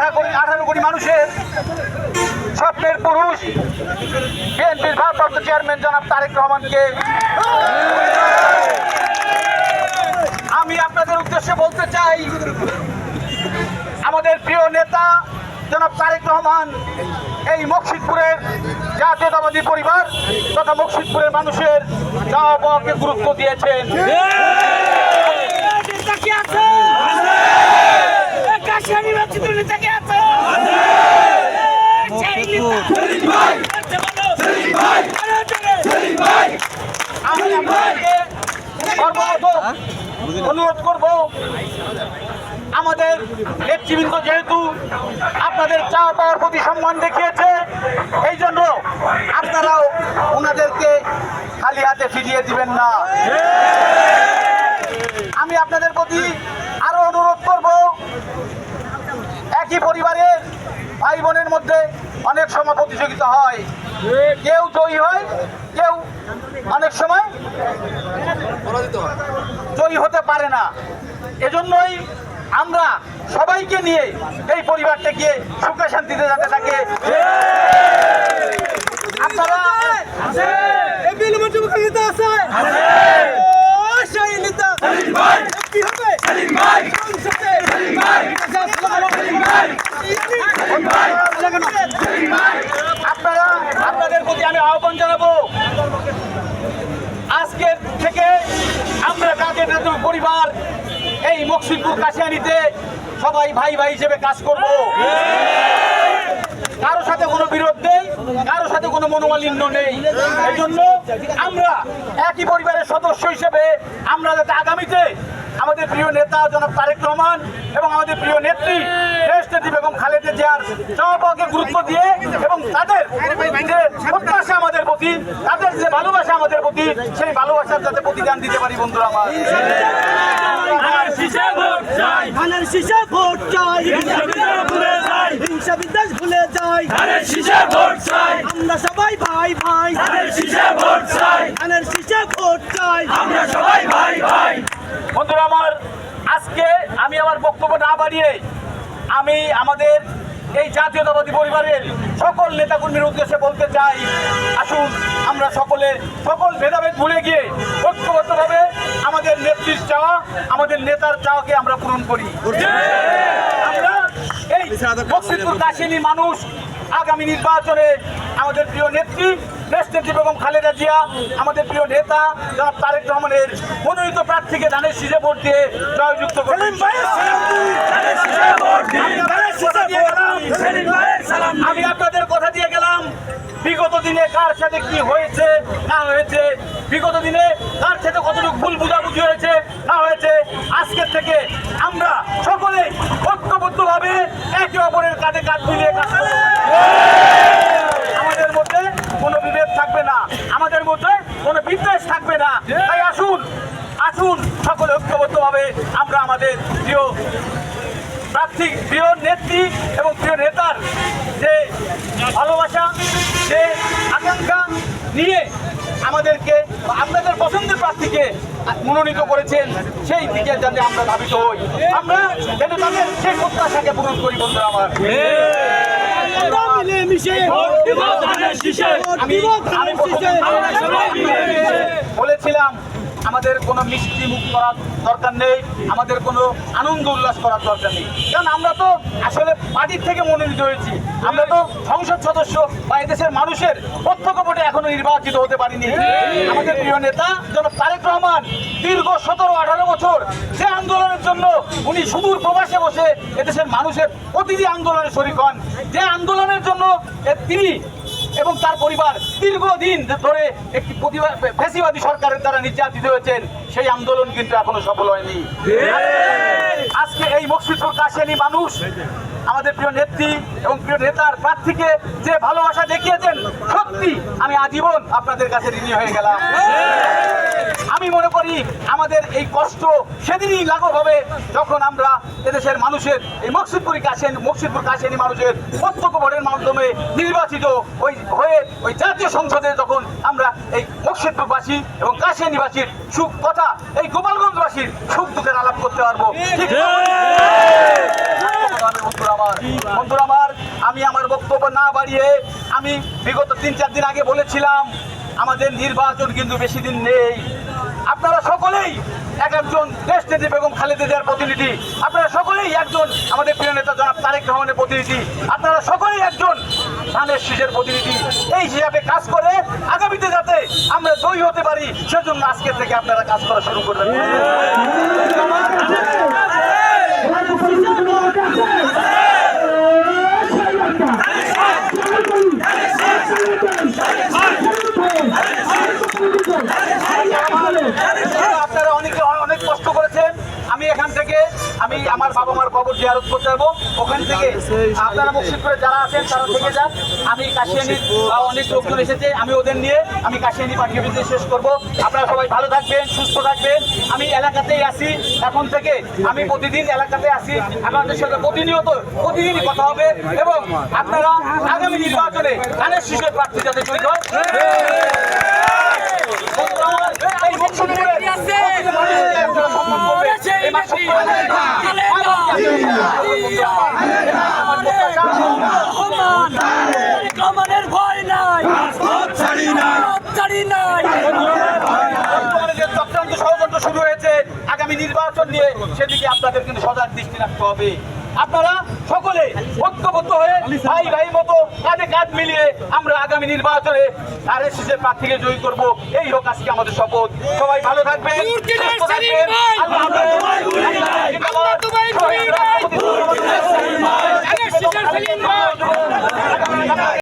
আঠারো কোটি আঠারো কোটি মানুষের স্বপ্নের পুরুষ বিএনপির ভারপ্রাপ্ত চেয়ারম্যান জনাব তারেক রহমানকে। আমি আপনাদের উদ্দেশ্যে বলতে চাই, আমাদের প্রিয় নেতা জনাব তারেক রহমান, এই মকসিদপুরের জাতীয়তাবাদী পরিবার তথা মকসিদপুরের মানুষের চাওয়া পাওয়াকে গুরুত্ব দিয়েছেন নেতা কে আছে এ কাশিয়ানি রাজ্যের নেতা কে আছে সেই নেতা আচ্ছা, বলো। আরে, আরে। আমি আপনাদেরকে সর্বপ্রথম অনুরোধ করব, আমাদের নেতৃবৃন্দ যেহেতু আপনাদের চাওয়া পাওয়ার প্রতি সম্মান দেখিয়েছে, এই জন্য আপনারাও ওনাদেরকে খালি হাতে ফিরিয়ে দিবেন না। আমি আপনাদের প্রতি আরও অনুরোধ করব, একই পরিবারের ভাই বোনের মধ্যে অনেক সময় প্রতিযোগিতা হয়। কেউ জয়ী হয়, কেউ অনেক সময় জয়ী হতে পারে না। এজন্যই আমরা সবাইকে নিয়ে এই পরিবারটাকে সুখে শান্তিতে যাতে থাকে আপনারা এই বিল মঞ্জুর করে নেতা আছে ও সেই নেতা কি হবে সংসদে। আপনারা আপনাদের প্রতি আমি আহ্বান জানাব আজকের থেকে আমরা কাজের নেতা পরিবার এই কাছে কাশিয়ানিতে সবাই ভাই ভাই হিসেবে কাজ করব। কারও সাথে কোনো বিরোধ নেই। কারোর সাথে কোনো মনোমালিন্য নেই। এই জন্য আমরা একই পরিবারের সদস্য হিসেবে আমরা যাতে আগামীতে আমাদের প্রিয় নেতা জনাব তারেক রহমান এবং আমাদের প্রিয় নেত্রী দেশ নেত্রী বেগম খালেদা জিয়ার চাওয়াকে গুরুত্ব দিয়ে এবং তাদের যে প্রত্যাশা আমাদের প্রতি তাদের যে ভালোবাসা আমাদের প্রতি সেই ভালোবাসার যাতে প্রতিদান দিতে পারি বন্ধুরা আমার। ধানের শীষে ভোট চাই। হিংসা বিদ্বেষ ভুলে যাই। আমরা সবাই ভাই ভাই। ধানের শীষে ভোট চাই। সবাই ভাই ভাই। বন্ধুরা আমার আজকে আমি আমার বক্তব্য না বাড়িয়ে আমি আমাদের এই জাতীয়তাবাদী পরিবারের সকল নেতাকর্মীর উদ্দেশ্যে বলতে চাই আসুন আমরা সকলে সকল ভেদাভেদ ভুলে গিয়ে ঐক্যবদ্ধভাবে আমাদের নেত্রীর চাওয়া আমাদের নেতার চাওয়াকে আমরা পূরণ করি। আমরা বক্সিদপুর কাশিনী মানুষ আগামী নির্বাচনে আমাদের প্রিয় নেত্রী নেত্রী বেগম খালেদা জিয়া আমাদের প্রিয় নেতা জনাব তারেক রহমানের মনোনীত প্রার্থীকে ধানের শীষে ভোট দিয়ে জয়যুক্ত করবেন আমি আপনাদের কথা দিয়ে গেলাম। বিগত দিনে কার সাথে কি হয়েছে না হয়েছে বিগত দিনে কার সাথে কতটুকু ভুল বুঝাবুঝি হয়েছে না হয়েছে আজকের থেকে আমরা সকলে ঐক্যবদ্ধভাবে একে অপরের কাঁধে কাঁধ মিলিয়ে কাজ আমাদের মধ্যে কোনো বিভেদ থাকবে না। আমাদের মধ্যে কোনো বিদ্বেষ থাকবে না। তাই আসুন আসুন সকলে ঐক্যবদ্ধভাবে আমরা আমাদের প্রিয় প্রার্থী, প্রিয় নেত্রী এবং প্রিয় নেতার যে ভালোবাসা, যে আকাঙ্ক্ষা নিয়ে আমাদেরকে আপনাদের পছন্দের প্রার্থীকে মনোনীত করেছেন, সেই দিকে যাতে আমরা ধাবিত হই। আমরা যেন তাদের সেই প্রত্যাশাকে পূরণ করি, বন্ধুরা আমার। বলেছিলাম আমাদের কোনো মিষ্টি মুখ করার দরকার নেই, আমাদের কোনো আনন্দ উল্লাস করার দরকার নেই। কারণ আমরা তো আসলে পার্টির থেকে মনোনীত হয়েছি। আমরা তো সংসদ সদস্য বা এদেশের মানুষের প্রত্যক্ষ ভোটে এখনও নির্বাচিত হতে পারিনি। আমাদের প্রিয় নেতা জনাব তারেক রহমান দীর্ঘ সতেরো, আঠারো বছর যে আন্দোলনের জন্য উনি সুদূর প্রবাসে বসে এদেশের মানুষের প্রতিটি আন্দোলনে শরিক হন। যে আন্দোলনের জন্য তিনি এবং তার পরিবার দীর্ঘদিন ধরে একটি ফেসিবাদী সরকারের দ্বারা নির্যাতিত হয়েছেন। সেই আন্দোলন কিন্তু এখনও সফল হয়নি। আজকে কাশিয়ানি মানুষ আমাদের প্রিয় নেত্রী এবং প্রিয় নেতার প্রার্থীকে যে ভালোবাসা দেখিয়েছেন সত্যি আমি আজীবন আপনাদের কাছে ঋণী হয়ে গেলাম। আমি মনে করি আমাদের এই কষ্ট সেদিনই লাঘব হবে যখন আমরা এদেশের মানুষের এই মকসিদপুরি কাশেন মকসিদপুর কাশেনি মানুষের প্রত্যক্ষ ভোটের মাধ্যমে নির্বাচিত ওই হয়ে ওই জাতীয় সংসদে যখন আমরা এই মকসিদপুরবাসী এবং কাশিয়ানিবাসীর সুখ কথা এই গোপালগঞ্জবাসীর সুখ দুঃখের আলাপ করতে পারব। ঠিক বন্ধুরা আমার, আমি আমার বক্তব্য না বাড়িয়ে আমি বিগত তিন, চার দিন আগে বলেছিলাম, আমাদের নির্বাচন কিন্তু বেশি দিন নেই। আপনারা সকলেই এক একজন দেশ নেত্রী বেগম খালেদা জিয়ার প্রতিনিধি। আপনারা সকলেই একজন আমাদের প্রিয় নেতা জনাব তারেক রহমানের প্রতিনিধি। আপনারা সকলেই একজন ধানের শীষের প্রতিনিধি। এই হিসাবে কাজ করে আগামীতে যাতে আমরা জয়ী হতে পারি, সেজন্য আজকে থেকে আপনারা কাজ করা শুরু করবেন আপনারা অনেকে অনেক কষ্ট করেছেন আমি এখান থেকে আমি আমার বাবা মার কবর জিয়ারত করতে যাব। ওখান থেকে আপনারা মুর্শিদপুরে যারা আছেন তারা থেকে যান। আমি কাশিয়ানি অনেক লোকজন এসেছে আমি ওদের নিয়ে আমি কাশিয়ানি পাঠিয়ে দিতে শেষ করব। আপনারা সবাই ভালো থাকবেন সুস্থ থাকবেন। আমি এলাকাতেই আসি এখন থেকে। আমি প্রতিদিন এলাকাতে আসি আপনাদের সাথে প্রতিনিয়ত প্রতিদিনই কথা হবে এবং আপনারা আগামী নির্বাচনে ধানের শিশুর প্রার্থী যাতে জয়ী হয় এই সম্মান শুরু হয়েছে আগামী নির্বাচন নিয়ে সেদিকে আপনাদের কিন্তু সজাগ দৃষ্টি রাখতে হবে। আপনারা সকলে ঐক্যবদ্ধ হয়ে ভাই ভাই মতো কাঁধে কাঁধ মিলিয়ে আমরা আগামী নির্বাচনে আর এস প্রার্থীকে জয়ী করব। এই হোক আজকে আমাদের শপথ। সবাই ভালো থাকবে সুস্থ থাকবেন। আল্লাহ হাফেজ।